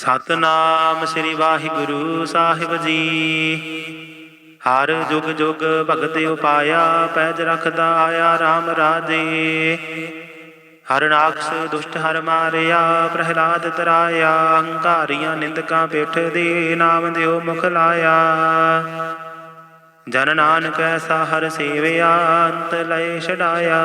ਸਤਨਾਮ ਸ੍ਰੀ ਵਾਹਿਗੁਰੂ ਸਾਹਿਬ ਜੀ। ਹਰ ਜੁਗ ਜੁਗ ਭਗਤ ਉਪਾਇਆ, ਪੈਜ ਰਖਦਾ ਆਇਆ RAM ਰਾਜੇ। ਹਰ ਨਾਕਸ ਦੁਸ਼ਟ ਹਰ ਮਾਰਿਆ, ਪ੍ਰਹਿਲਾਦ ਤਰਾਇਆ, ਹੰਕਾਰੀਆਂ ਨਿੰਦਕਾਂ ਪਿੱਠ ਦੇ ਨਾਮ ਦਿਓ ਮੁਖ ਲਾਇਆ। ਜਨ ਨਾਨਕ ਐਸਾ ਹਰ ਸੇਵਿਆ, ਅੰਤ ਲਏ ਛਡਾਇਆ।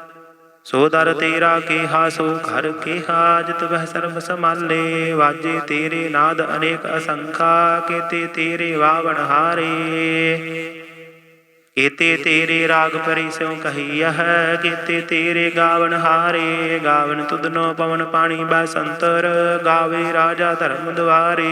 ਸੋ ਦਰ ਤੇਰਾ ਕੀਹਾ, ਸੋ ਘਰ ਕੀਹਾ, ਜਿਤ ਵਹਿ ਸਰਬ ਸਮਾਲੇ ਵਾਜੇ ਤੇਰੇ ਨਾਦ ਅਨੇਕ ਅਸੰਖਾ, ਕੀਤੇ ਤੇਰੇ ਵਾਵਣ ਹਾਰੇ। ਕੀਤੇ ਤੇਰੇ ਰਾਗ ਪਰੀ ਸਿਉ ਕਹੀਆ ਕੀਤੇ ਤੇਰੇ ਗਾਵਨ ਹਾਰੇ। ਗਾਵਨ ਤੁਧਨੋ ਪਵਨ ਪਾਣੀ ਬੈ ਸੰਤਰ ਗਾਵੇ ਰਾਜਾ ਧਰਮ ਦੁਆਰੇ।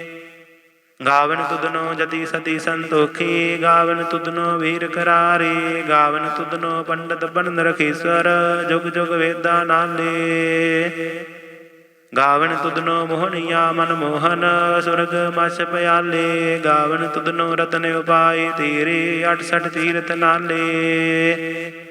ਗਾਵਨ ਤੁਧਨੋ ਜਤੀ ਸਤੀ ਸੰਤੋਖੀ, ਗਾਵਨ ਤੁਧਨੋ ਵੀਰ ਕਰਾਰੇ, ਗਾਵਨ ਤੁਧਨੋ ਪੰਡਤ ਬਣਨ ਰਖੀਸਰ ਜੁਗ ਜੁਗ ਵੇਦਾ ਨਾਲੇ। ਗਾਵਨ ਤੁਧਨੋ ਮੋਹਨੀਆ ਮਨ ਮੋਹਨ, ਸੁਰਗ ਮਛ ਪਿਆਲੇ, ਗਾਵਨ ਤੁਧਨੋ ਰਤਨ ਉਪਾਈ ਤੇਰੇ 68 ਤੀਰਤ ਨਾਲੇ।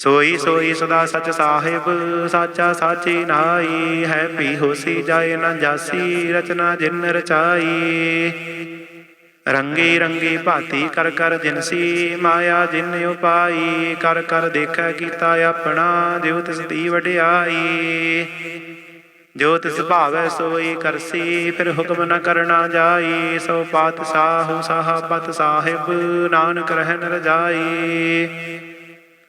ਸੋਈ ਸੋਈ ਸਦਾ ਸਚ ਸਾਹਿਬ, ਸਾਚਾ ਸਾਚੀ ਨਾਈ ਹੈ ਪੀ ਹੋਸੀ ਜਾਏ ਨਾ ਜਾਸੀ, ਰਚਨਾ ਜਿਨ ਰਚਾਈ। ਰੰਗੀ ਰੰਗੀ ਭਾਤੀ ਕਰ ਕਰ ਜਿਨਸੀ, ਮਾਇਆ ਜਿਨ ਉਪਾਈ, ਕਰ ਕਰ ਦੇਖੈ ਕੀਤਾ ਆਪਣਾ ਦਿਉ ਤਿਸ ਦੀ ਵਡਿਆਈ। ਜੋ ਤਿਸ ਭਾਵੈ ਸੋਈ ਕਰਸੀ, ਫਿਰ ਹੁਕਮ ਨ ਕਰਨਾ ਜਾਈ, ਸੋ ਪਾਤਸ਼ਾਹੂ ਸਾਹਬਤ ਸਾਹਿਬ, ਨਾਨਕ ਰਹਿ ਰਹਿਨ ਜਾਈ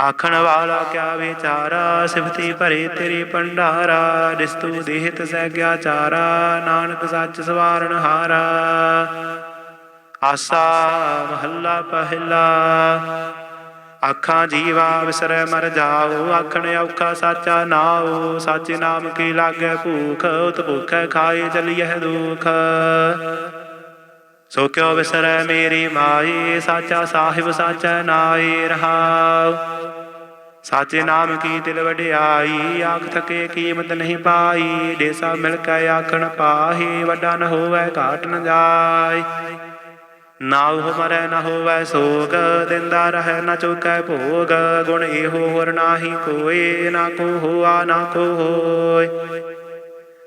ਆਖਣ ਵਾਲਾ ਕਿਆ ਵਿਚਾਰਾ? ਸਿਫਤੀ ਭਰੇ ਤੇਰੀ ਭੰਡਾਰਾ। ਦਿਸਤੂ ਦੇਹਤ ਸਹਿ ਚਾਰਾ। ਨਾਨਕ ਸੱਚ ਸਵਾਰਨ ਹਾਰਾ। ਆਸਾ ਮਹੱਲਾ ਪਹਿਲਾ। ਆਖਾਂ ਜੀਵਾ ਵਿਸਰੈ ਮਰ ਜਾਓ। ਆਖਣ ਔਖਾ ਸਾਚਾ ਨਾਉ। ਸਾਚੇ ਨਾਮ ਕੀ ਲਾਗੈ ਭੂਖ? ਉਤ ਭੁਖੈ ਖਾਏ ਚਲੀਐ ਦੁਖ। ਸੋ ਕਿਉ ਵਿਸਰੈ ਮੇਰੀ ਮਾਈ, ਸਾਚਾ ਸਾਹਿਬ, ਸਾਚਾ ਨਾਏ ਰਹਾਉ। ਸਾਚੇ ਨਾਮ ਕੀ ਦਿਲ ਵਡਿਆਈ, ਆਖ ਥਕੇ ਕੀਮਤ ਨਹੀਂ ਪਾਈ। ਦੇਸਾ ਮਿਲ ਕੇ ਆਖਣ ਪਾਹੀ, ਵੱਡਾ ਨ ਹੋਵੇ ਘਾਟ ਨ ਜਾਏ ਨਾ ਉਹ ਮਰੈ, ਨ ਹੋਵੇ ਸੋਗ, ਦਿੰਦਾ ਰਹਿ ਨ ਚੁਕੈ ਭੋਗ। ਗੁਣ ਇਹੋ ਹੋਰ ਨਾਹੀ ਕੋਏ ਨਾ ਕੋ ਹੋਆ, ਨਾ ਕੋ ਹੋਏ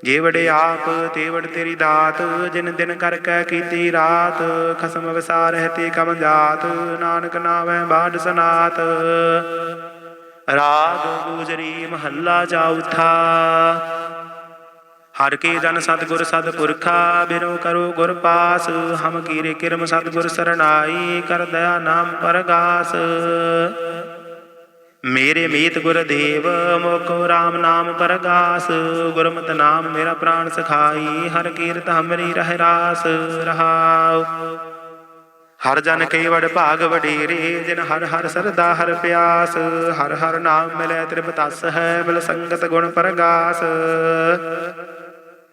ਜੇਵੜੇ ਆਪ ਤੇ ਤੇਰੀ ਦਾਤ, ਜਿਨ ਦਿਨ ਕਰ ਕੈ ਕੀਤੀ ਰਾਤ, ਖਸਮ ਵਿਸਾਰ ਹੈ ਤੇ ਕਮ ਜਾਤ, ਨਾਨਕ ਨਾਮੈ ਬਾੜ ਸਨਾਤ। ਰਾਗ ਗੂਜਰੀ ਮਹੱਲਾ ਚੌਥਾ ਹਰ ਕੇ ਜਨ ਸਤਿਗੁਰ ਸਤਿਪੁਰਖਾ ਬਿਰੋ ਕਰੋ ਗੁਰ ਪਾਸ, ਹਮ ਕੀਰੇ ਕਿਰਮ ਸਤਿਗੁਰ ਸਰਨਾਈ, ਕਰ ਦਇਆ ਨਾਮ ਪਰਗਾਸ। ਮੇਰੇ ਮੀਤ ਗੁਰ ਮੋਕੋ RAM ਨਾਮ ਪਰਗਾਸ, ਗੁਰਮਤਿ ਨਾਮ ਮੇਰਾ ਪ੍ਰਾਣ ਸਖਾਈ, ਹਰ ਕੀਰਤ ਹਮਰੀ ਰਹਿ ਰਾਸ, ਰਹਾਉ। ਹਰ ਜਨ ਕਈ ਵਡ ਭਾਗ ਵਡੇਰੇ, ਜਿਨ ਹਰ ਹਰ ਸਰਦਾ ਹਰ ਪਿਆਸ, ਹਰ ਹਰ ਨਾਮ ਮਿਲੈ ਤ੍ਰਿਪਤਸ ਹੈ ਮਿਲ ਸੰਗਤ ਗੁਣ ਪਰਗਾਸ।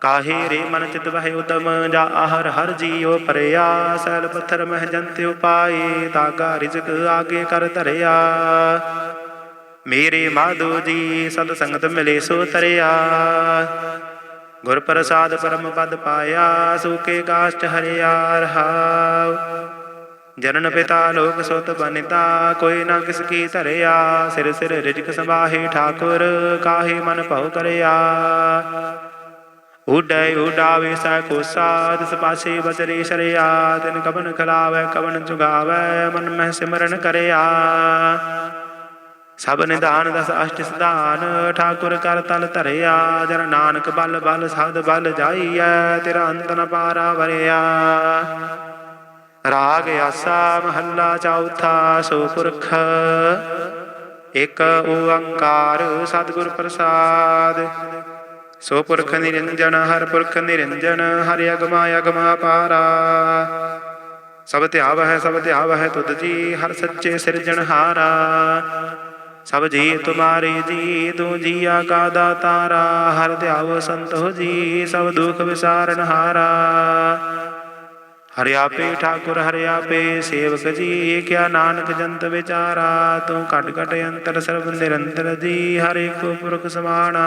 ਕਾਹੇ ਰੇ ਮਨ ਚਿਤ ਵਹਿ ਉਤਮ, ਜਾ ਆਹਰ ਹਰ ਜੀਉ ਪਰਿਆ ਸੈਲ ਪੱਥਰ ਮਹਿ ਜੰਤ ਉਪਾਏ ਤਾਗਾ ਰਿਜਕ ਆਗੇ ਕਰ ਧਰਿਆ। ਮੇਰੇ ਮਾਧੋ ਜੀ, ਸਤ ਸੰਗਤ ਮਿਲੇ ਸੋ ਤਰਿਆ। ਗੁਰ ਪ੍ਰਸਾਦ ਪਰਮ ਪਦ ਪਾਇਆ, ਸੂਕੇ ਕਾਸ਼ਟ ਹਰਿਆ ਰਹਾਉ। ਜਨਨ ਪਿਤਾ ਲੋਕ ਸੁਤ ਬਨਿਤਾ, ਕੋਈ ਨਾ ਕਿਸ ਕੀ ਧਰਿਆ। ਸਿਰ ਸਿਰ ਰਿਜਕ ਸਮਾਹੇ ਠਾਕੁਰ, ਕਾਹੇ ਮਨ ਭਉ ਕਰਿਆ। ਉਡੈ ਉਡਾਵੇ ਸੈ ਕੋ ਸਾਧ ਇਸ ਪਾਸੇ ਬਚਰੇ ਸ਼ਰਿਆ, ਤਿਨ ਕਬਨ ਖਲਾਵੇ ਕਬਨ ਚੁਗਾਵੇ ਮਨ ਮਹਿ ਸਿਮਰਨ ਕਰਿਆ। ਸਭ ਨਿਧਾਨ ਦਸ ਅਸ਼ਟ ਸਿਧਾਨ, ਠਾਕੁਰ ਕਰ ਤਲ ਧਰਿਆ, ਜਨ ਨਾਨਕ ਬਲ ਬਲ ਸਦ ਬਲ ਜਾਈਐ, ਤੇਰਾ ਅੰਤ ਨ ਪਾਰਾ ਵਰਿਆ। ਰਾਗ ਆਸਾ ਮਹੱਲਾ ਚੌਥਾ ਸੋ ਪੁਰਖ ਇਕ ਓੰਕਾਰ ਸਤਿਗੁਰ ਪ੍ਰਸਾਦ। ਸੋ ਪੁਰਖ ਨਿਰੰਜਨ ਹਰ ਪੁਰਖ ਨਿਰੰਜਨ, ਹਰਿ ਅਗਮਾ ਅਗਮਾ ਪਾਰਾ। ਸਭ ਧਿਆਵ ਹੈ ਸਭ ਧਿਆਵ ਹੈ ਤੁਧ ਜੀ, ਹਰ ਸੱਚੇ ਸਿਰਜਣਹਾਰਾ ਸਭ ਜੀ ਤੁਮਾਰੇ ਜੀ, ਤੂੰ ਜੀਆ ਕਾ ਦਾਤਾਰਾ ਹਰ ਧਿਆਵ ਸੰਤੋ ਜੀ, ਸਭ ਦੁਖ ਵਿਸਾਰਨ ਹਾਰਾ। ਹਰਿ ਆਪੇ ਠਾਕੁਰ, ਹਰਿ ਆਪੇ ਸੇਵਕ ਜੀ, ਕਿਆ ਨਾਨਕ ਜੰਤ ਵਿਚਾਰਾ। ਤੂੰ ਘਟ ਘਟ ਅੰਤਰ ਸਰਬ ਨਿਰੰਤਰ ਜੀ, ਹਰ ਇੱਕ ਪੁਰਖ ਸਮਾਣਾ।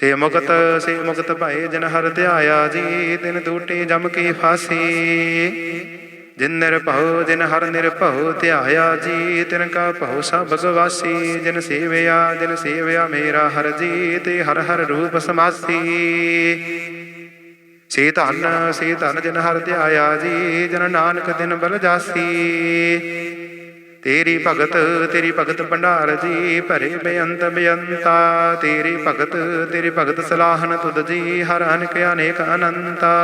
ਸੇ ਮੁਕਤ ਸੇ ਮੁਕਤ ਭਏ ਜਿਨ ਹਰ ਧਿਆਇਆ ਜੀ, ਤਿਨ ਟੂਟੇ ਜਮ ਕੀ ਫਾਸੀ। ਜਿਨ ਨਿਰਭਉ, ਜਿਨ ਹਰ ਨਿਰਭਉ ਧਿਆਇਆ ਜੀ, ਤਿਨ ਕਾ ਭਉ ਸਭ ਭਗਵਾਸੀ ਜਿਨ ਸੇਵਿਆ ਜਿਨ ਸੇਵਿਆ ਮੇਰਾ ਹਰ ਜੀ ਤੇ ਹਰ ਹਰ ਰੂਪ ਸਮਾਸੀ। ਸੇ ਧਨ ਸੇ ਧਨ ਜਿਨ ਹਰ ਧਿਆਇਆ ਜੀ, ਜਨ ਨਾਨਕ ਦਿਨ ਬਲ ਜਾਸੀ। ਤੇਰੀ ਭਗਤ ਤੇਰੀ ਭਗਤ ਭੰਡਾਰ ਜੀ, ਭਰੇ ਬੇਅੰਤ ਬੇਅੰਤਾ। ਤੇਰੀ ਭਗਤ ਤੇਰੀ ਭਗਤ ਸਲਾਹਨ ਤੁਧ ਜੀ, ਹਰ ਅਨਕ ਅਨੇਕ ਅਨੰਤਾ।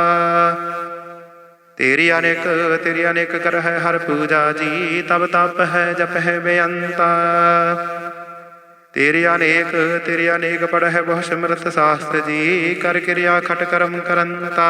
ਤੇਰੀ ਅਨੇਕ ਤੇਰੀ ਅਨੇਕ ਕਰ ਹੈ ਹਰ ਪੂਜਾ ਜੀ, ਤਬ ਤਪ ਹੈ, ਜਪ ਹੈ ਬੇਅੰਤਾ। ਤੇਰੀ ਅਨੇਕ ਤੇਰੀ ਅਨੇਕ ਪੜ ਹੈ ਬਹੁ ਸਿਮਰਤ ਸਾਸਤ ਜੀ, ਕਰ ਕਿਰਿਆ ਖਟ ਕਰਮ ਕਰੰਤਾ।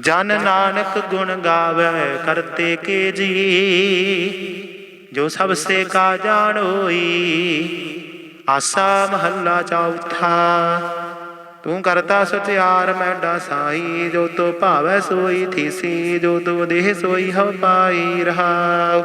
ਜਨ ਨਾਨਕ ਗੁਣ ਗਾਵੇ ਕਰਤੇ ਕੇ ਜੀ। ਜੋ ਸਭ ਸੇ ਕਾ ਜਾਣੋਈ ਆਸਾ ਮਹੱਲਾ ਚੌਥਾ ਤੂੰ ਕਰਤਾ ਸਤਿਆਰ ਮੈਡਾ ਸਾਈ, ਜੋ ਤੋ ਭਾਵੈ ਸੋਈ ਥੀਸੀ, ਜੋ ਤੋ ਦੇਹ ਸੋਈ ਹਉ ਪਾਈ ਰਹਾਉ।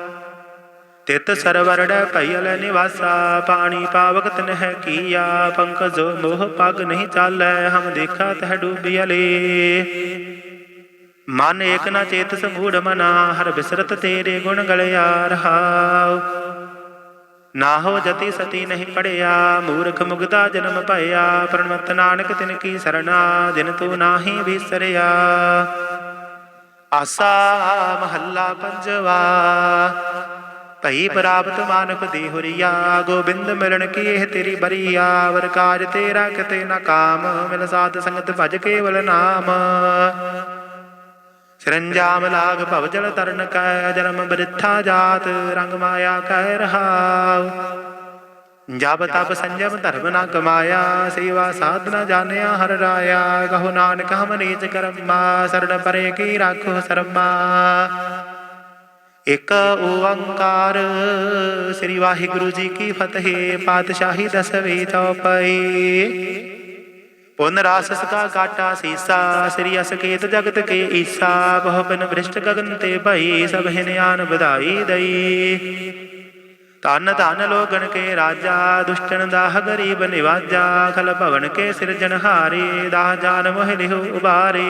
ਤਿਤ ਸਰਵਰੜ ਭਇਲ ਨਿਵਾਸਾ, ਪਾਣੀ ਪਾਵਕ ਤਨ ਹੈ ਕੀਆ, ਪੰਕਜ ਮੋਹ ਪਗ ਨਹੀਂ ਚਾਲੈ, ਹਮ ਦੇਖਾ ਤਹ ਡੂਬਿਅਲੇ ਮਨ ਏਕ ਨਾ ਚੇਤ ਸਮੂੜ ਮਨਾ, ਹਰ ਬਿਸਰਤ ਤੇਰੇ ਗੁਣ ਗਲਿਆ ਰਹਾਉ ਨਾ ਹੋ ਜਤੀ ਸਤੀ ਨਹੀਂ ਪੜਿਆ, ਮੂਰਖ ਮੁਗਦਾ ਜਨਮ ਭਇਆ ਪ੍ਰਣਮਤ ਨਾਨਕ ਤਿਨ ਕੀ ਸਰਣਾ, ਦਿਨ ਤੂੰ ਨਾਹੀ ਵਿਸਰਿਆ। ਆਸਾ ਮਹੱਲਾ ਪੰਜਵਾ ਭਈ ਪ੍ਰਾਪਤ ਮਾਨਕ ਦੀ ਹੁਰੀਆ, ਗੋਬਿੰਦ ਮਿਲਣ ਕੀ ਇਹ ਤੇਰੀ ਬਰੀਆ, ਵਰ ਕਾਜ ਤੇਰਾ ਕਿਤੇ ਨਾ ਕਾਮ, ਮਿਲ ਸਾਧ ਸੰਗਤ ਭਜ ਕੇਵਲ ਨਾਮ। ਸਰੰਜਾਮ ਲਾਗ ਭਵ ਜਲ ਤਰਨ ਕੈ, ਜਨਮ ਬ੍ਰਿਥਾ ਜਾਤ, ਰੰਗ ਮਾਇਆ ਕਹਿ ਰਹਾਉ। ਜਬ ਤਪ ਸੰਜਮ ਧਰਮ ਨਾ ਕਮਾਇਆ, ਸੇਵਾ ਸਾਧਨਾ ਜਾਣਿਆ ਹਰ ਰਾਇਆ, ਕਹੋ ਨਾਨਕ ਹਮ ਨੀਚ ਕਰਮਾ, ਸਰਣ ਪਰੇ ਕੀ ਰਾਖੋ ਸਰਮਾ। ਇਕ ਓੰਕਾਰ। ਸ੍ਰੀ ਵਾਹਿਗੁਰੂ ਜੀ ਕੀ ਫਤਿਹ, ਪਾਤਸ਼ਾਹੀ ਦਸਵੀਂ ਚੌਪਈ। ਪੁਨ ਰਾਸ ਸਕਾ ਕਾਟਾ ਸੀਸਾ, ਸ੍ਰੀ ਅਸਕੇਤ ਜਗਤ ਕੇ ਈਸਾ ਬਹੁ ਬਿਨ ਭ੍ਰਿਸ਼ਟ ਗਗਨ ਤੇ ਭਈ ਸਭ ਹਿਨਿਆਨ ਵਧਾਈ ਦਈ। ਤਨ ਧਨ ਲੋਗਣ ਕੇ ਰਾਜਾ, ਦੁਸ਼ਟਨ ਦਾਹ ਗਰੀਬ ਨਿਵਾਜਾ, ਖਲ ਭਵਨ ਕੇ ਸਿਰਜਣਹਾਰੇ ਦਾਹ ਜਾਨ ਮੋਹਿ ਲਿਹੁ ਉਬਾਰੇ।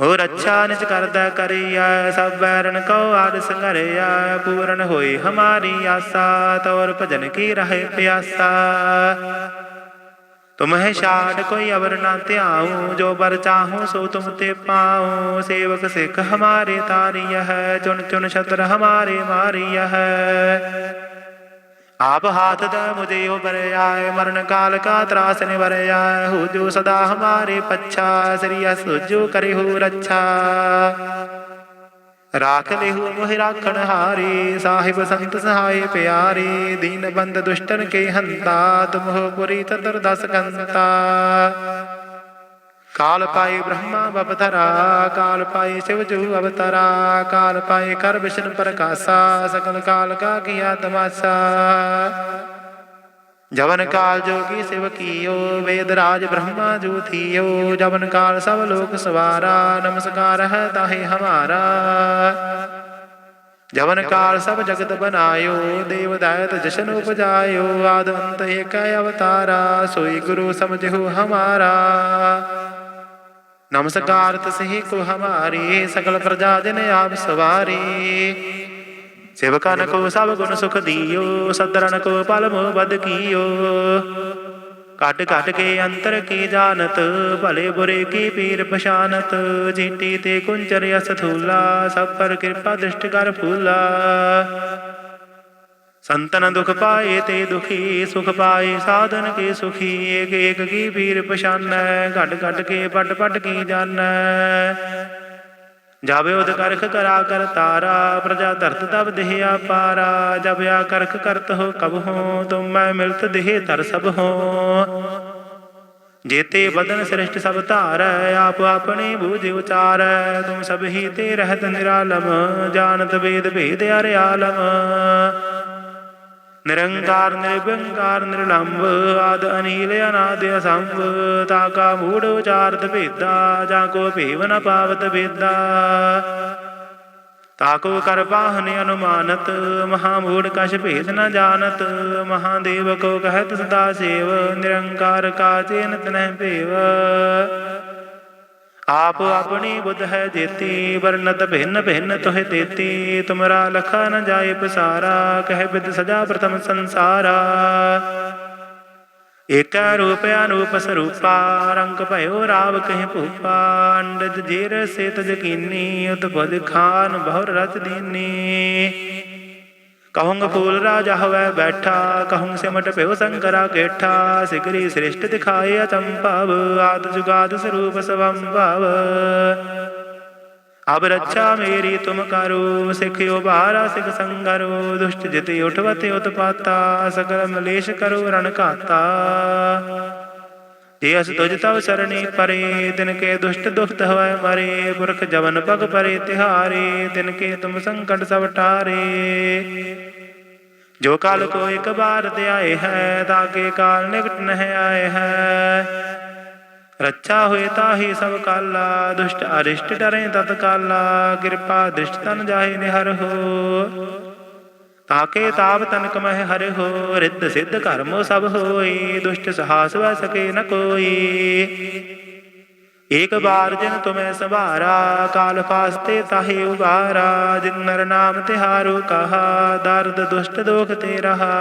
ਮੋਰ ਅੱਛਾ ਨਿਜ ਕਰਦਾ ਕਰਿਆ, ਸਭ ਬੈਰਨ ਕਉ ਆਦ ਸੰਗਰਿਆ ਪੂਰਨ ਹੋਈ ਹਮਾਰੀ ਆਸਾ, ਤੌਰ ਭਜਨ ਕੀ ਰਹੇ ਪਿਆਸਾ। ਤੁਮਹਿ ਛਾੜ ਕੋਈ ਅਵਰ ਨਾ ਧਿਆਉ, ਜੋ ਬਰ ਚਾਹੂੰ ਸੋ ਤੁਮ ਤੇ ਪਾਉ। ਸੇਵਕ ਸਿੱਖ ਹਮਾਰੇ ਤਾਰੀय ਹੈ, ਚੁਣ ਚੁਨ ਛਤਰ ਹਮਾਰੇ ਮਾਰੀय ਹੈ। ਆਪ ਹਾਥ ਦਾ ਮੁਝੇ ਉਬਰਿਆ ਮਰਨ ਕਾਲ ਕਾ ਤਰਾਸ ਨਿਵਰਿਆ ਹੋ ਜੋ ਸਦਾ ਹਮਾਰੇ ਪੱਛਾ, ਸ੍ਰੀ ਅਸੁਜੋ ਕਰੇ ਰੱਛਾ। ਰਾਖ ਲਿਹੂ ਮੋਹਿ ਰਾਖਣ ਹਾਰੇ, ਸਾਹਿਬ ਸੰਤ ਸਹਾਏ ਪਿਆਰੇ, ਦੀਨ ਬੰਦ ਦੁਸ਼ਟਨ ਕੇ ਹੰਤਾ ਤੁਮ ਹੋ ਪੁਰੀ ਤਦਰ ਦਸ ਕੰਤਾ। ਕਾਲ ਪਾਏ ਬ੍ਰਹਮਾ ਬਵਤਰਾ ਕਾਲ ਪਾਏ ਸ਼ਿਵ ਜੂ ਅਵਤਰਾ, ਕਾਲ ਪਾਏ ਕਰ ਵਿਸ਼ਨ ਪ੍ਰਕਾਸ਼ਾ ਸਕਲ ਕਾਲ ਕਾ ਕੀਆ ਤਮਾਸਾ। ਜਵਨ ਕਾਲ ਜੋਗੀ ਸਿਵ ਕੀਓ, ਵੇਦ ਰਾਜ ਬ੍ਰਹਮਾ ਜੋ ਥੀਓ, ਜਵਨ ਕਾਲ ਸਭ ਲੋਕ ਸਵਾਰਾ, ਨਮਸਕਾਰ ਹੈ ਤਾਹੇ ਹਮਾਰਾ। ਜਵਨ ਕਾਲ ਸਭ ਜਗਤ ਬਨਾਇਓ, ਦੇਵ ਦਾਇਤ ਜਸ਼ਨ ਉਪਜਾਇਓ ਆਦ ਅੰਤ ਏਕ ਅਵਤਾਰਾ, ਸੋਈ ਗੁਰੂ ਸਮਝੋ ਹਮਾਰਾ। ਨਮਸਕਾਰ ਤਸਹੀ ਕੋ ਹਮਾਰੀ ਸਕਲ ਪ੍ਰਜਾ ਜਨ ਆਪ ਸਵਾਰੀ। ਸੇਵਕਨ ਕੋ ਸਭ ਗੁਣ ਸੁਖ ਦੀਓ ਸਦਰਨ ਕੋ ਪਲ ਬਦ ਕੀਓ। ਕਟ ਕਟ ਕੇ ਅੰਤਰ ਕੀ ਜਾਣਤ, ਭਲੇ ਬੁਰੇ ਕੀ ਪੀਰ ਪਛਾਨਤ। ਜੀਤੀ ਤੇ ਕੁੰਚਰ ਅਸ ਸਭ ਪਰ ਕਿਰਪਾ ਦ੍ਰਿਸ਼ਟ ਕਰ ਫੂਲਾ। ਸੰਤਨ ਦੁਖ ਪਾਏ ਤੇ ਦੁਖੀ, ਸੁਖ ਪਾਏ, ਸਾਧਨ ਕੇ ਸੁਖੀ, ਏਕ ਏਕ ਕੀ ਪੀਰ ਪਛਾਨੈ, ਘਟ ਘਟ ਕੇ ਪਟ ਪਟ ਕੀ ਜਾਣੈ। ਜਾਵੇ ਉਦ ਕਰਖ ਕਰਾ ਕਰ ਤਾਰਾ, ਪ੍ਰਜਾ ਧਰਤ ਤਬ ਦੇਹ ਆਪਾਰਾ ਜਬ ਆ ਕਰਖ ਕਰਤ ਹੋ ਕਬ ਹੋ, ਤੁਮ ਮੈਂ ਮਿਲਤ ਦੇਹ ਧਰ ਸਭ ਹੋ। ਜੇਤੇ ਬਦਨ ਸ੍ਰਿਸ਼ਟ ਸਭ ਧਾਰੈ, ਆਪ ਆਪਣੇ ਬੂਝ ਉਚਾਰੈ, ਤੁਮ ਸਭ ਹੀ ਤੇ ਰਹਿਤ ਨਿਰਾਲਮ, ਜਾਣਤ ਵੇਦ ਭੇਦ ਅਰਿਆਲਮ ਨਿਰੰਕਾਰ ਨਿਰਭੰਕਾਰ ਨਿਰਲੰਭ ਆਦ ਅਨੀਲ ਅਨਾਦ ਅਸੰਭ ਤਾ ਕਾ ਮੂੜ ਉਚਾਰਤ ਭੇਦਾ ਜਾਂ ਕੋ ਭੇਵ ਨ ਪਾਵਤ ਭੇਦਾ ਤਾ ਕਰ ਬਾਹਨ ਅਨੁਮਾਨਤ ਮਹਾ ਮੂੜ ਕਛ ਭੇਦ ਨ ਜਾਣਤ ਮਹਾਦੇਵ ਕੋ ਕਹਤ ਸਦਾ ਸੇਵ ਨਿਰੰਕਾਰ ਕਾ ਚੇਨ ਤਨਹਿ ਭੇਵ ਆਪ ਆਪਣੀ ਬੁੱਧ ਹੈ ਜੇਤੀ, ਵਰਨਤ ਭਿੰਨ ਭਿੰਨ ਤੋਹਿ ਤੇਤੀ। ਤੁਮਰਾ ਲਖਾ ਨ ਜਾਏ ਪਸਾਰਾ, ਕਹਿ ਬਿਦ ਸਦਾ ਪ੍ਰਥਮ ਸੰਸਾਰਾ। ਏਕੈ ਰੂਪ ਅਨੂਪ ਸਰੂਪਾ, ਰੰਗ ਭਇਓ ਰਾਵ ਕਹਿ ਭੂਪਾ। ਅੰਡਜ ਜੀਰ ਸੇ ਤਜ ਕੀਨੀ, ਉਤਪਦ ਖਾਨ ਬਹੁ ਰਚ ਦੀਨੀ। ਕਹੂੰਗ ਫੂਲ ਰਾਜਾ ਹਵੈ ਬੈਠਾ ਕਹੂੰ ਸਿਮਟ ਭਿਓ ਸੰਕਰਾ ਕੇਠਾ, ਸਿਗਰੀ ਸ੍ਰਿਸ਼ਟ ਦਿਖਾਏ ਅਚੰਭਵ ਆਦ ਜੁਗਾਦ ਸਰੂਪ ਸਵੰਭਵ ਅਬ ਰੱਛਾ ਮੇਰੀ ਤੁਮ ਕਰੋ ਸਿਖਿਓ ਬਾਰਾ ਸਿਖ ਸੰਗਰੋ, ਦੁਸ਼ਟ ਜਿਤੇ ਉਠਵਤੇ ਉਤਪਾਤਾ ਸਕਲ ਮਲੇਸ਼ ਕਰੋ ਰਣ ਘਾਤਾ। ਜੇ ਅਸ ਤੁਜ ਤਵ ਸਰਣੀ ਪਰੇ, ਤਿਨ ਕੇ ਦੁਸ਼ਟ ਦੁਖਤ ਹਵੈ ਮਰੇ, ਪੁਰਖ ਜਵਨ ਭਗ ਪਰੇ ਤਿਹਾਰੇ, ਤਿਨ ਕੇ ਤੁਮ ਸੰਕਟ ਸਭ ਟਾਰੇ ਜੋ ਕਾਲ ਕੋ ਇੱਕ ਬਾਰ ਤੇ ਆਏ ਹੈ ਤਾਕੇ ਕਾਲ ਨਿਕਟ ਨਹਿ ਆਏ ਹੈ। ਰੱਛਾ ਹੋਏ ਤਾਹੀ ਸਭ ਕਾਲਾ, ਦੁਸ਼ਟ ਅਰਿਸ਼ਟ ਡਰੇ ਤਤ ਕਾਲਾ ਕਿਰਪਾ ਦ੍ਰਿਸ਼ਟ ਤਨ ਜਾਹੇ ਨਿਹਰ ਹੋ। ਤਾਕੇ ਤਾਪ ਤਨਕ ਮਹਿ ਹਰਿ ਹੋ ਰਿੱਧ ਸਿੱਧ ਕਰਮੋ ਸਭ ਹੋਈ, ਦੁਸ਼ਟ ਸਹਾਸ ਵੈ ਸਕੇ ਨ ਕੋਈ। ਏਕ ਬਾਰ ਜਿਨ ਤੁਮੈ ਸੰਭਾਰਾ, ਕਾਲ ਫਾਸਤੇ ਤਾਹੇ ਉਬਾਰਾ, ਜਿਨ ਨਰ ਨਾਮ ਤਿਹਾਰੋ ਕਹਾ, ਦਰਦ ਦੁਸ਼ਟ ਦੋਖ ਤੇ ਰਹਾ।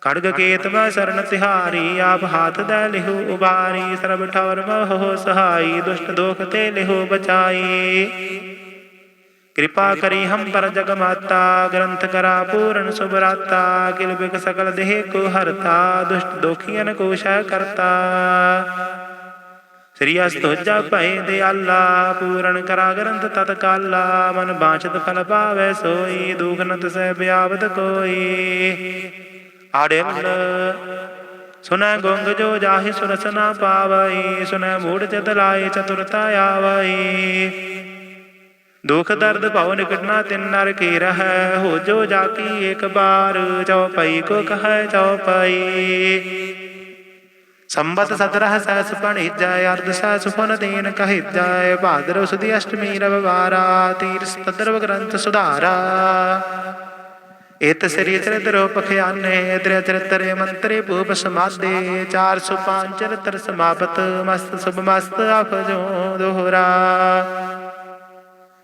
ਖੜਗ ਕੇਤ ਮੈਂ ਸਰਨ ਤਿਹਾਰੀ, ਆਪ ਹਾਥ ਦੇ ਲਿਹੋ ਉਬਾਰੀ, ਸਰਬ ਠੌਰ ਮੋਹ ਸਹਾਈ, ਦੁਸ਼ਟ ਦੋਖ ਤੇ ਲਿਹੋ ਬਚਾਈ। ਕਿਰਪਾ ਕਰੀ ਹਮ ਪਰ ਜਗ ਮਾਤਾ ਗ੍ਰੰਥ ਕਰਾ ਪੂਰਨ ਸੁਭਰਾਤਾ ਕਿਲ ਬਿਕ ਸਕਲ ਦੇਹ ਕੋ ਹਰਤਾ ਦੁਸ਼ਟ ਦੋਖੀਆਂ ਕੋ ਸ਼ੈ ਕਰਤਾ ਸ੍ਰੀ ਅਸਤੋਜਾ ਭਏ ਦਿਆਲਾ ਪੂਰਨ ਕਰਾ ਗ੍ਰੰਥ ਤਤ ਕਾਲਾ ਮਨ ਬਾਛਤ ਫਲ ਪਾਵੈ ਸੋਈ ਦੁਖ ਨ ਤਸੈ ਬਿਆਵਤ ਕੋਈ ਆੜਿਲ ਸੁਨੈ ਗੁੰਗ ਜੋ ਜਾਹਿ ਸੁਰਸ ਨਾ ਪਾਵਈ ਸੁਨੈ ਮੂੜ ਚਤ ਲਾਏ ਚਤੁਰਤਾ ਆਵਈ ਦੁਖ ਦਰਦ ਭਉ ਨਿਕਟ ਨਾ ਤਿਨ ਨਰ ਕੀ ਰਹੈ? ਹੋ ਜੋ ਜਾ ਕੀ ਇੱਕ ਬਾਰ ਚਉਪਈ ਕੋ ਕਹੈ ਚਉਪਈ ਸੰਬਤ ਸਤਰਹ ਸਹਸ ਪਣਿਜੈ ਅਰਧ ਸਹਸ ਫੁਨ ਦੀਨ ਕਹਿਜੈ। ਭਾਦਰ ਸੁਦੀ ਅਸ਼ਟਮੀ ਰਵਵਾਰਾ ਤੀਰ ਸਤਦਰਵ ਗ੍ਰੰਥ ਸੁਧਾਰਾ। ਇਤ ਸ੍ਰੀ ਚਰਿਤ ਰੂਪ ਖਿਆਨੇ ਤ੍ਰਿ ਚਰਿਤਰੇ ਮੰਤਰੇ ਭੂਪ ਸਮਾਦੇ। 405 ਚਰਿਤਰ ਸਮਾਪਤ, ਮਸਤ ਸੁਭ ਮਸਤ ਅਫਜੋ ਦੋਹਰਾ।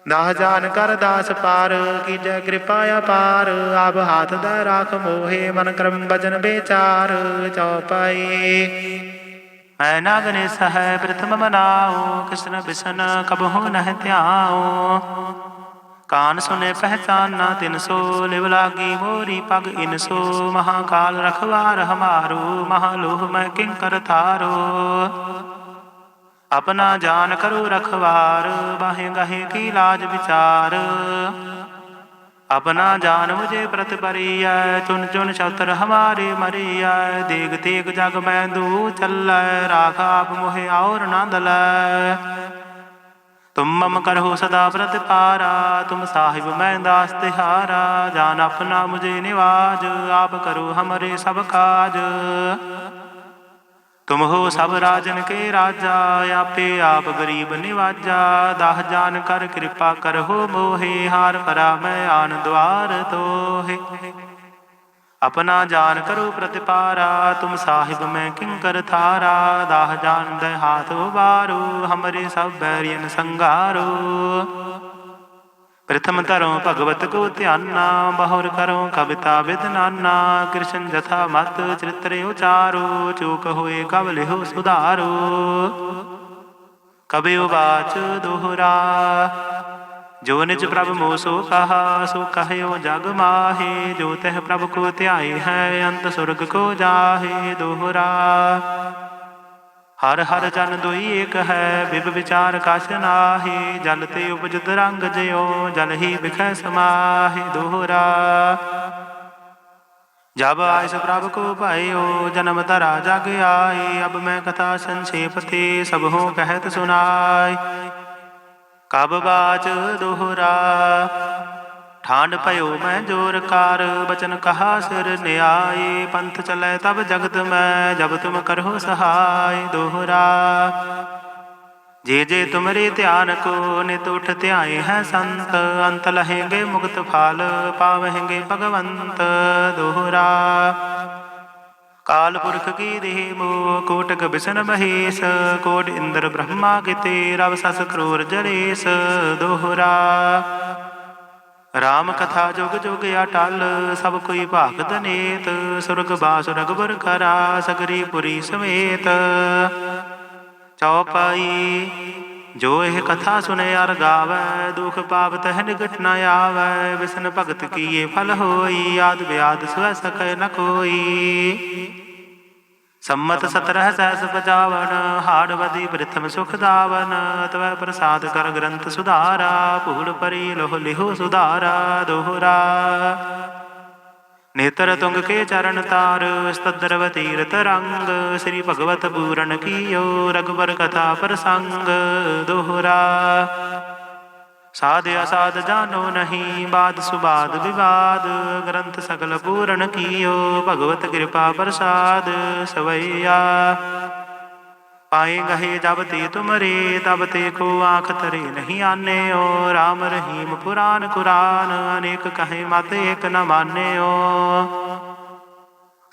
ਦਾਹ ਜਾਨ ਕਰ ਦਾਸ ਪਾਰ ਕੀਜੈ ਕਿਰਪਾ ਅਪਾਰ ਆਪ ਹਾਥ ਦਾ ਰਾਖ ਮੋਹੇ, ਮਨ ਕਰਮ ਬਚਨ ਵਿਚਾਰ ਚਉਪਾਈ ਐ ਨਾਗਨੇ ਸਹਿ ਪ੍ਰਥਮ ਮਨਾਓ ਕਿਸਨ ਬਿਸਨ ਕਬਹੁ ਨਹਿ ਧਿਆਓ ਕਾਨ ਸੁਨੇ ਪਹਿਚਾਨਾ ਤਿਨ ਸੋ, ਲਿਵ ਲਾਗੀ ਮੋਰੀ ਪਗ ਇਨ ਸੋ। ਮਹਾਕਾਲ ਰਖਵਾਰ ਹਮਾਰੋ, ਮਹਾਲੋਹ ਮੈਂ ਕਿੰਕਰ ਥਾਰੋ ਆਪਣਾ ਜਾਨ ਕਰੋ ਰਖਵਾਰ ਬਾਹੇ ਗਾਹੇ ਕੀ ਲਾਜ ਵਿਚਾਰ। ਆਪਣਾ ਜਾਨ ਮੁਝੇ ਪ੍ਰਤ ਪਰੀਐ ਚੁਨ ਚੁਨ ਛਤਰ ਹਮਾਰੇ ਮਰੀਐ। ਦੇਗ ਤੇਗ ਜਗ ਮੈਂ ਦੂ ਚੱਲੈ, ਰਾਖ ਆਪ ਮੋਹਿ ਔਰ ਨੰਦ ਲੈ ਤੁਮ ਮਮ ਕਰਹੁ ਸਦਾ ਪ੍ਰਤਿਪਾਰਾ ਤੁਮ ਸਾਹਿਬ ਮੈਂ ਦਾਸ ਤਿਹਾਰਾ। ਜਾਨ ਆਪਣਾ ਮੁਝੇ ਨਿਵਾਜ, ਆਪ ਕਰੋ ਹਮਰੇ ਸਭ ਕਾਜ। ਤੁਮ ਹੋ ਸਭ ਰਾਜਨ ਕੇ ਰਾਜਾ, ਆਪੇ ਆਪ ਗਰੀਬ ਨਿਵਾਜਾ। ਦਾਹ ਜਾਨ ਕਰ, ਕਿਰਪਾ ਕਰਹੁ ਮੋਹੇ, ਹਾਰ ਪਰਾ ਮੈਂ ਆਨ ਦਵਾਰ ਤੋਹੇ। ਆਪਣਾ ਜਾਨ ਕਰੋ ਪ੍ਰਤਿਪਾਰਾ, ਤੁਮ ਸਾਹਿਬ ਮੈਂ ਕਿੰਕਰ ਥਾਰਾ। ਦਾਹ ਜਾਨ ਦੇ ਹਾਥ ਉਬਾਰੋ, ਹਮਰੇ ਸਭ ਬੈਰੀਨ ਸੰਘਾਰੋ ਪ੍ਰਥਮ ਧਰੋ ਭਗਵਤ ਕੋ ਧਿਆਨਾ, ਬਹੁਰ ਕਰੋ ਕਵਿਤਾ ਵਿਦਨਾਨਾ ਕ੍ਰਿਸ਼ਨ ਜਥਾ ਮਤ ਚਰਿਤਰੇ ਉਚਾਰੋ, ਚੂਕ ਹੋਏ ਕਬ ਲਿਹੋ ਸੁਧਾਰੋ। ਕਬਿ ਉਵਾਚ ਦੋਹਰਾ, ਜੋ ਨਿਜ ਪ੍ਰਭ ਮੋ ਸੋ ਕਹਾ, ਸੋ ਕਹਿਓ ਜਗ ਮਾਹੇ, ਜੋ ਤਹ ਪ੍ਰਭ ਕੋ ਧਿਆਏ ਹੈ, ਅੰਤ ਸੁਰਗ ਕੋ ਜਾਹੇ ਦੋਹਰਾ। ਹਰ ਹਰ ਜਨ ਦੁਈ ਏਕ ਹੈ, ਬਿਬ ਵਿਚਾਰ ਕਛ ਨਾਹੀ। ਜਲ ਤੇ ਉਪਜਤ ਰੰਗ ਜਿਉ ਜਲ ਹੀ ਬਿਖੈ ਸਮਾਹੀ ਦੋਹਰਾ। ਜਬ ਆਇਸ ਪ੍ਰਭ ਕੋ ਭਾਇਓ, ਜਨਮ ਤਰਾ ਜਗ ਆਈ। ਅਬ ਮੈਂ ਕਥਾ ਸੰਖੇਪ ਤੇ ਸਭ ਹੋ ਕਹਿਤ ਸੁਨਾਈ। ਕਬ ਬਾਚ ਦੋਹਰਾ। ਠਾਂਡ ਭਇਓ, ਮੈਂ ਜੋਰ ਕਾਰ, ਬਚਨ ਕਹਾ ਸਿਰ ਨਿਆਏ, ਪੰਥ ਚਲੇ ਤਬ ਜਗਤ ਮੈਂ, ਜਬ ਤੁਮ ਕਰਹੁ ਸਹਾਈ ਦੋਹਰਾ। ਜੇ ਜੇ ਤੁਮਰੇ ਧਿਆਨ ਕੋ, ਨਿਤ ਉਠ ਧਿਆਏ ਹੈ ਸੰਤ, ਅੰਤ ਲਹੇਗੇ ਮੁਕਤ ਫਲ, ਪਾਵਹਿਗੇ ਭਗਵੰਤ ਦੋਹਰਾ। ਕਾਲ ਪੁਰਖ ਕੀ ਦੇਹ ਮੋ, ਕੋਟਕ ਬਿਸ਼ਨ ਮਹੇਸ਼, ਕੋਟ ਇੰਦਰ ਬ੍ਰਹਮਾ ਕਿਤੇ, ਰਵ ਸਸ ਕਰੋਰ ਜਰੇਸ ਦੋਹਰਾ। ਰਾਮ ਕਥਾ ਜੁਗ ਜੁਗ ਅਟਲ, ਸਭ ਕੋਈ ਭਾਗਤ ਨੇਤ। ਸੁਰਗ ਬਾਸ ਰਗਬਰ ਕਰਾ ਸਗਰੀ ਪੁਰੀ ਸਮੇਤ। ਚੌਪਾਈ, ਜੋ ਇਹ ਕਥਾ ਸੁਨੇ ਅਰ ਗਾਵੈ, ਦੁਖ ਪਾਵਤ ਤਹਿ ਨਿਕਟ ਨ ਆਵੈ। ਵਿਸ਼ਨ ਭਗਤ ਕੀਏ ਫਲ ਹੋਈ, ਆਦ ਵਿਆਦ ਸਵੈ ਸਕੈ ਨ ਕੋਈ। ਸੰਮਤ 17 ਸਹਿਸ ਪਜਾਵਨ ਹਾੜ ਵਦੀ ਪ੍ਰਥਮ ਸੁਖ ਦਾਵਨ, ਤਵੈ ਪ੍ਰਸਾਦ ਕਰ ਗ੍ਰੰਥ ਸੁਧਾਰਾ, ਭੂਲ ਪਰੀ ਲੋਹ ਲਿਹੋ ਸੁਧਾਰਾ, ਦੋਹਰਾ। ਨੇਤਰ ਤੁੰਗ ਕੇ ਚਰਨ ਤਾਰ, ਸਤਦਰਵ ਤੀਰਤ ਰੰਗ, ਸ੍ਰੀ ਭਗਵਤ ਪੂਰਨ ਕੀਓ ਰਗਬਰ ਕਥਾ ਪ੍ਰਸੰਗ, ਦੋਹਰਾ। ਸਾਧ ਅਸਾਧ ਜਾਨੋ ਨਹੀਂ, ਬਾਦ ਸੁਬਾਦ ਵਿਵਾਦ, ਗ੍ਰੰਥ ਸਗਲ ਪੂਰਨ ਕੀਓ, ਭਗਵਤ ਕਿਰਪਾ ਪ੍ਰਸਾਦ ਸਵਈਆ। ਪਾਏ ਗਹੇ ਜਬ ਤੇ ਤੁਮਰੇ, ਤਬ ਤੇ ਕੋ ਆਖ ਤਰੇ ਨਹੀਂ ਆਨੇਓ RAM ਰਹੀਮ ਪੁਰਾਨ ਕੁਰਾਨ, ਅਨੇਕ ਕਹੇ ਮਤ ਏਕ ਨ ਮਾਨਿਓ।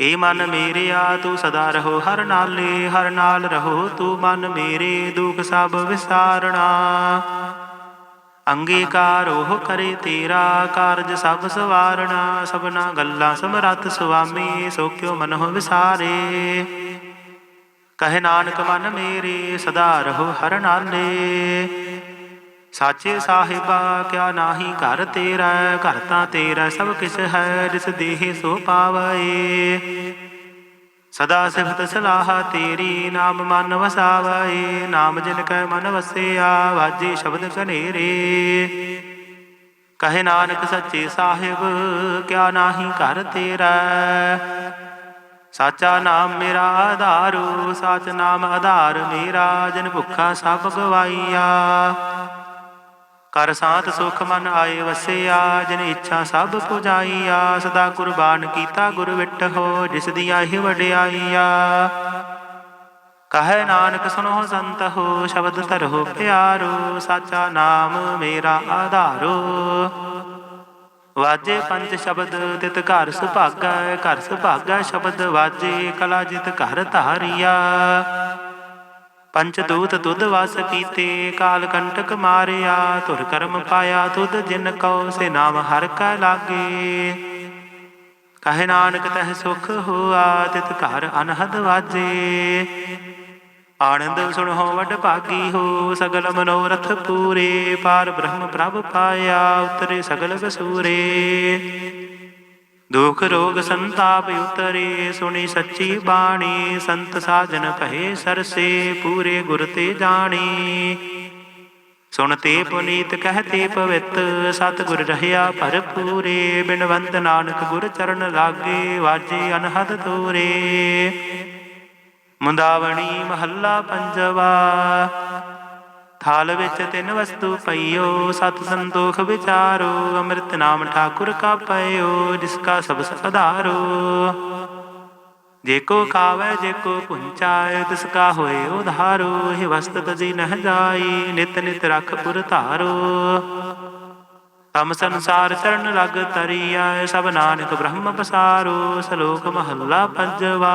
ਏ ਮਨ ਮੇਰਿਆ ਤੂੰ ਸਦਾ ਰਹੋ ਹਰ ਨਾਲੇ, ਹਰ ਨਾਲ ਰਹੋ ਤੂੰ ਮਨ ਮੇਰੇ, ਦੁਖ ਸਭ ਵਿਸਾਰਣਾ। ਅੰਗੀਕਾਰ ਉਹ ਕਰੇ ਤੇਰਾ, ਕਾਰਜ ਸਭ ਸਵਾਰਣਾ। ਸਭਨਾ ਗੱਲਾਂ ਸਮਰੱਥ ਸੁਆਮੀ, ਸੋ ਕਿਉ ਮਨਹੁ ਵਿਸਾਰੇ। ਕਹੇ ਨਾਨਕ ਮਨ ਮੇਰੇ, ਸਦਾ ਰਹੋ ਹਰ ਨਾਲੇ। ਸਾਚੇ ਸਾਹਿਬਾ, ਕਿਆ ਨਾਹੀ ਘਰ ਤੇਰਾ, ਘਰ ਤਾਂ ਤੇਰਾ, ਸਭ ਕਿਛ ਹੈ ਜਿਸ ਦੇਹ ਸੋ ਪਾਵਏ। ਸਦਾ ਸਿਫਤ ਸਲਾਹ ਤੇਰੀ, ਨਾਮ ਮਨ ਵਸਾਵਏ। ਨਾਮ ਜਿਨ ਕੈ ਮਨ ਵਸਿਆ, ਵਾਜੇ ਸ਼ਬਦ ਕਨੇਰੇ ਕਹੇ ਨਾਨਕ ਸੱਚੇ ਸਾਹਿਬ, ਕਿਆ ਨਾਹੀ ਘਰ ਤੇਰਾ। ਸਾਚਾ ਨਾਮ ਮੇਰਾ ਆਧਾਰੂ, ਸਾਚ ਨਾਮ ਆਧਾਰ ਮੇਰਾ, ਜਨ ਭੁੱਖਾ ਸਭ ਗਵਾਈਆ ਕਰ ਸਾਤ ਸੁਖ ਮਨ ਆਏ ਵਸਿਆ, ਜਿਨ ਇੱਛਾ ਸਭ ਪੁਜਾਈਆ, ਸਦਾ ਕੁਰਬਾਨ ਕੀਤਾ ਗੁਰ ਵਿਟਹੋ ਜਿਸ ਦੀ ਆਹੀ ਵਡਿਆਈਆ। ਕਹੈ ਨਾਨਕ ਸੁਨੋ ਸੰਤ ਹੋ, ਸ਼ਬਦ ਧਰੋ ਪਿਆਰੋ, ਸਾਚਾ ਨਾਮ ਮੇਰਾ ਆਧਾਰੋ। ਵਾਜੇ ਪੰਜ ਸ਼ਬਦ, ਤਿਤ ਘਰ ਸੁਭਾਗਾ ਘਰ ਸੁਭਾਗਾ ਸ਼ਬਦ ਵਾਜੇ, ਕਲਾ ਜਿਤ ਘਰ ਧਾਰਿਆ। ਪੰਚ ਦੂਤ ਤੁਧ ਵਸ ਕੀਤੇ, ਕਾਲ ਕੰਟਕ ਮਾਰਿਆ, ਧੁਰ ਕਰਮ ਪਾਇਆ ਤੁਧ ਜਿਨ ਕਉ, ਸੇ ਨਾਮ ਹਰ ਕੈ ਲਾਗੇ। ਕਹੇ ਨਾਨਕ, ਤਹਿ ਸੁਖ ਹੋਆ, ਤਿਤ ਘਰ ਅਨਹਦ ਵਾਜੇ। ਆਨੰਦ ਸੁਣੋ ਵਡ ਭਾਗੀ ਹੋ, ਸਗਲ ਮਨੋਰਥ ਪੂਰੇ, ਪਾਰ ਬ੍ਰਹਮ ਪ੍ਰਭ ਪਾਇਆ, ਉਤਰੇ ਸਗਲ ਕਸੂਰੇ। ਦੁਖ ਰੋਗ ਸੰਤਾਪ ਉਤਰੇ, ਸੁਣੀ ਸੱਚੀ ਬਾਣੀ, ਸੰਤ ਸਾਜਨ ਭਏ ਸਰਸੇ, ਪੂਰੇ ਗੁਰ ਤੇ ਜਾਣੀ। ਸੁਣਤੇ ਪੁਨੀਤ ਕਹਤੇ ਪਵਿੱਤ ਸਤ ਗੁਰ ਰਹਿਆ ਭਰਪੂਰੇ, ਬਿਨਵੰਤ ਨਾਨਕ ਗੁਰ ਚਰਨ ਲਾਗੇ, ਵਾਜੇ ਅਨਹਦ ਤੋਰੇ ਮੁੰਦਾਵਣੀ ਮਹੱਲਾ ਪੰਜਵਾ ਥਾਲ ਵਿੱਚ ਤਿੰਨ ਵਸਤੂ ਪਈਓ, ਸਤ ਸੰਤੋਖ ਵਿਚਾਰੋ, ਅੰਮ੍ਰਿਤ ਨਾਮ ਠਾਕੁਰ ਕਾ ਪਇਓ, ਜਿਸ ਕਾ ਸਭ ਸਧਾਰੋ। ਜੇ ਕੋ ਖਾਵੇ, ਜੇ ਕੋ ਪੁੰਚਾਏ ਤਿਸ ਕਾ ਹੋਏ ਉਧਾਰੋ, ਇਹ ਵਸਤ ਤਜੀ ਨਹ ਜਾਈ, ਨਿਤ ਨਿਤ ਰਖ ਪੁਰ ਧਾਰੋ। ਤਮ ਸੰਸਾਰ ਚਰਨ ਲਗ ਤਰੀਆ, ਸਭ ਨਾਨਕ ਬ੍ਰਹਮ ਪਸਾਰੋ, ਸ਼ਲੋਕ ਮਹੱਲਾ ਪੰਜਵਾ।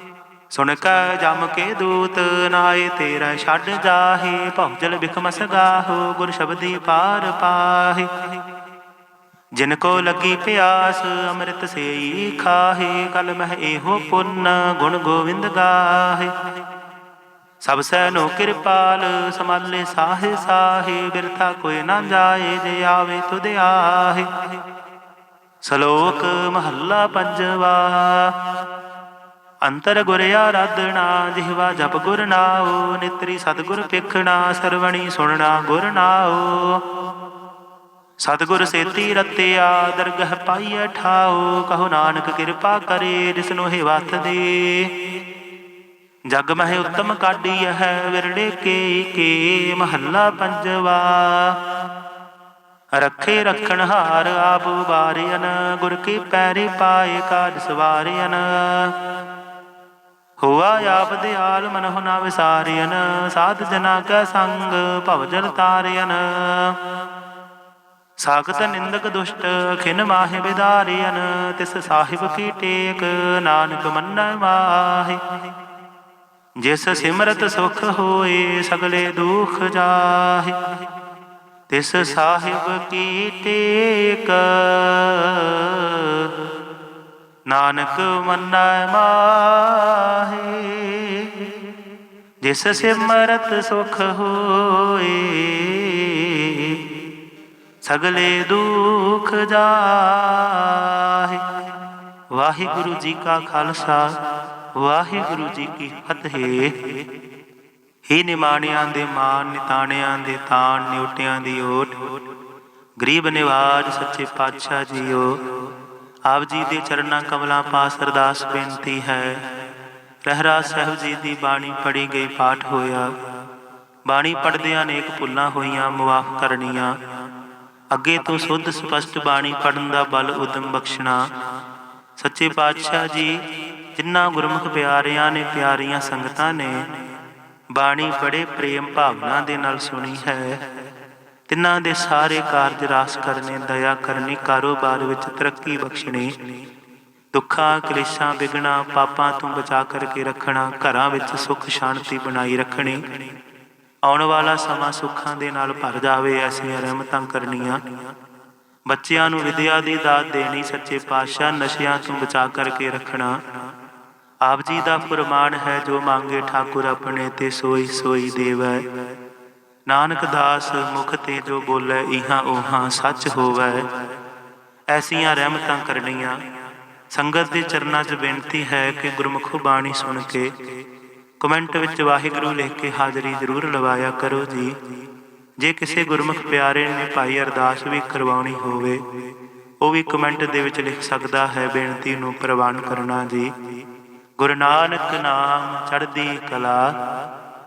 ਸੁਣ ਕੈ ਜਮ ਕੇ ਦੂਤ ਨਾਏ, ਤੇਰਾ ਛੱਡ ਜਾਹੇ ਭੌਜਲ ਬਿਖਮਸ ਗਾਹੋ ਗੁਰ ਸ਼ਬਦੀ ਪਾਰ ਪਾਹੇ। ਜਿਨ ਕੋ ਲੱਗੀ ਪਿਆਸ, ਅੰਮ੍ਰਿਤ ਸੇਈ ਖਾਹੇ, ਕਲ ਮਹਿ ਇਹੋ ਪੁੰਨ, ਗੁਣ ਗੋਵਿੰਦ ਗਾਹੇ। ਸਭ ਸੈ ਨੋ ਕਿਰਪਾਲ, ਸਮਾਲੇ ਸਾਹੇ ਸਾਹੇ, ਬਿਰਥਾ ਕੋਈ ਨਾ ਜਾਏ, ਜੇ ਆਵੇ ਤੁਧ ਆਹੇ। ਸ਼ਲੋਕ ਮਹੱਲਾ ਪੰਜਵਾ। ਅੰਤਰ ਗੁਰ ਆਰਾਧਣਾ ਜਿਹਵਾ ਜਪ ਗੁਰ ਨਾਉ, ਨਿਤਰੀ ਸਤਗੁਰ ਪੇਖਣਾ ਸਰਵਣੀ ਸੁਣਨਾ ਗੁਰ ਨਾਉ। ਸਤਿਗੁਰ ਸੇਤੀ ਰਤਿਆ, ਦਰਗਹ ਪਾਈਐ ਠਾਉ, ਕਹੋ ਨਾਨਕ ਕਿਰਪਾ ਕਰੇ ਜਿਸਨੂੰ ਹੈ ਵਤ ਦੇ। ਜਗ ਮਹਿ ਉਤਮ ਕਾਢੀ ਹੈ ਵਿਰੜੇ ਕੇ ਕੇ, ਮਹੱਲਾ ਪੰਜਵਾ। ਰੱਖੇ ਰਖਣ ਹਾਰ ਆਪ ਵਾਰਿਆਨ ਗੁਰ ਕੀ ਪੈਰੀ ਪਾਏ ਕਾਜ ਸਵਾਰਿਆਨ ਹੋਆ ਆਪ ਦਿਆਲ ਮਨਹੁ ਨਾ ਵਿਸਾਰਿਆਨ ਸਾਧ ਜਨਾ ਕੈ ਸੰਗ ਭਵ ਜਲ ਤਾਰਿਆਨ ਸਾਖਤ ਨਿੰਦਕ ਦੁਸ਼ਟ ਖਿਨ ਮਾਹਿ ਬਿਦਾਰਿਆਨ ਤਿਸ ਸਾਹਿਬ ਕੀ ਟੇਕ ਨਾਨਕ ਮੰਨੈ ਮਾਹਿ। ਜਿਸ ਸਿਮਰਤ ਸੁਖ ਹੋਏ ਸਗਲੇ ਦੁਖ ਜਾਹੇ, ਤਿਸ ਸਾਹਿਬ ਕੀ ਟੇਕ ਨਾਨਕ ਮੰਨੈ ਮਾਹੇ, ਜਿਸ ਸਿਮਰਤ ਸੁਖ ਹੋਏ, ਸਗਲੇ ਦੁਖ ਜਾਹੇ। ਵਾਹਿਗੁਰੂ ਜੀ ਕਾ ਖਾਲਸਾ, ਵਾਹਿਗੁਰੂ ਜੀ ਕੀ ਫਤਿਹ। ਹੀ ਨਿਮਾਣਿਆਂ ਦੇ ਮਾਨ, ਨਿਤਾਣਿਆਂ ਦੇ ਤਾਣ, ਨਿਉਟਿਆਂ ਦੀ ਓਟ। ਗਰੀਬ ਨਿਵਾਜ ਸੱਚੇ ਪਾਤਸ਼ਾਹ ਜੀਓ। ਆਪ ਜੀ ਦੇ ਚਰਨਾਂ ਕਮਲਾਂ ਪਾਸ ਅਰਦਾਸ ਬੇਨਤੀ ਹੈ। ਰਹਿਰਾਜ ਸਾਹਿਬ ਜੀ ਦੀ ਬਾਣੀ ਪੜੀ ਗਈ ਪਾਠ ਹੋਇਆ। ਬਾਣੀ ਪੜਦਿਆਂ ਅਨੇਕ ਭੁੱਲਾਂ ਹੋਈਆਂ, ਮੁਆਫ ਕਰਨੀਆਂ। ਅੱਗੇ ਤੋਂ ਸੁੱਧ ਸਪਸ਼ਟ ਬਾਣੀ ਪੜਨ ਦਾ ਬਲ ਉਦਮ ਬਖਸ਼ਣਾ। ਸੱਚੇ ਪਾਤਸ਼ਾਹ ਜੀ ਜਿਨ੍ਹਾਂ ਗੁਰਮੁਖ ਪਿਆਰਿਆਂ ਨੇ ਪਿਆਰੀਆਂ ਸੰਗਤਾਂ ਨੇ, ਬਾਣੀ ਬੜੇ ਪ੍ਰੇਮ ਭਾਵਨਾ ਦੇ ਨਾਲ ਸੁਣੀ ਹੈ। ਤਿੰਨਾਂ ਦੇ ਸਾਰੇ ਕਾਰਜ ਰਾਸ ਕਰਨੇ, ਦਇਆ ਕਰਨੀ, ਕਾਰੋਬਾਰ ਵਿੱਚ ਤਰੱਕੀ ਬਖਸ਼ਣੀ। ਦੁੱਖਾਂ, ਕਲੇਸ਼ਾਂ ਵਿਗਣਾ ਪਾਪਾਂ ਤੋਂ ਬਚਾ ਕਰਕੇ ਰੱਖਣਾ, ਘਰਾਂ ਵਿੱਚ ਸੁੱਖ, ਸ਼ਾਂਤੀ ਬਣਾਈ ਰੱਖਣੀ। ਆਉਣ ਵਾਲਾ ਸਮਾਂ ਸੁੱਖਾਂ ਦੇ ਨਾਲ ਭਰ ਜਾਵੇ, ਐਸੀਆਂ ਰਹਿਮਤਾਂ ਕਰਨੀਆਂ। ਬੱਚਿਆਂ ਨੂੰ ਵਿਦਿਆ ਦੀ ਦਾਤ ਦੇਣੀ, ਸੱਚੇ ਪਾਤਸ਼ਾਹ ਨਸ਼ਿਆਂ ਤੋਂ ਬਚਾ ਕਰਕੇ ਰੱਖਣਾ। ਆਪ ਜੀ ਦਾ ਫਰਮਾਨ ਹੈ, ਜੋ ਮੰਗੇ ਠਾਕੁਰ ਆਪਣੇ ਤੇ ਸੋਈ ਸੋਈ ਦੇਵੈ। ਨਾਨਕ ਦਾਸ ਮੁਖ ਤੇ ਜੋ ਬੋਲੇ, ਇਹਾਂ ਉਹਾਂ ਸੱਚ ਹੋਵੈ। ਐਸੀਆਂ ਰਹਿਮਤਾਂ ਕਰਨੀਆਂ। ਸੰਗਤ ਦੇ ਚਰਨਾਂ 'ਚ ਬੇਨਤੀ ਹੈ ਕਿ ਗੁਰਮੁਖ ਬਾਣੀ ਸੁਣ ਕੇ ਕਮੈਂਟ ਵਿੱਚ ਵਾਹਿਗੁਰੂ ਲਿਖ ਕੇ ਹਾਜ਼ਰੀ ਜ਼ਰੂਰ ਲਵਾਇਆ ਕਰੋ ਜੀ। ਜੇ ਕਿਸੇ ਗੁਰਮੁਖ ਪਿਆਰੇ ਨੇ ਭਾਈ ਅਰਦਾਸ ਵੀ ਕਰਵਾਉਣੀ ਹੋਵੇ, ਉਹ ਵੀ ਕਮੈਂਟ ਦੇ ਵਿੱਚ ਲਿਖ ਸਕਦਾ ਹੈ ਬੇਨਤੀ ਨੂੰ ਪ੍ਰਵਾਨ ਕਰਨਾ ਜੀ। ਗੁਰੂ ਨਾਨਕ ਨਾਮ ਚੜ੍ਹਦੀ ਕਲਾ।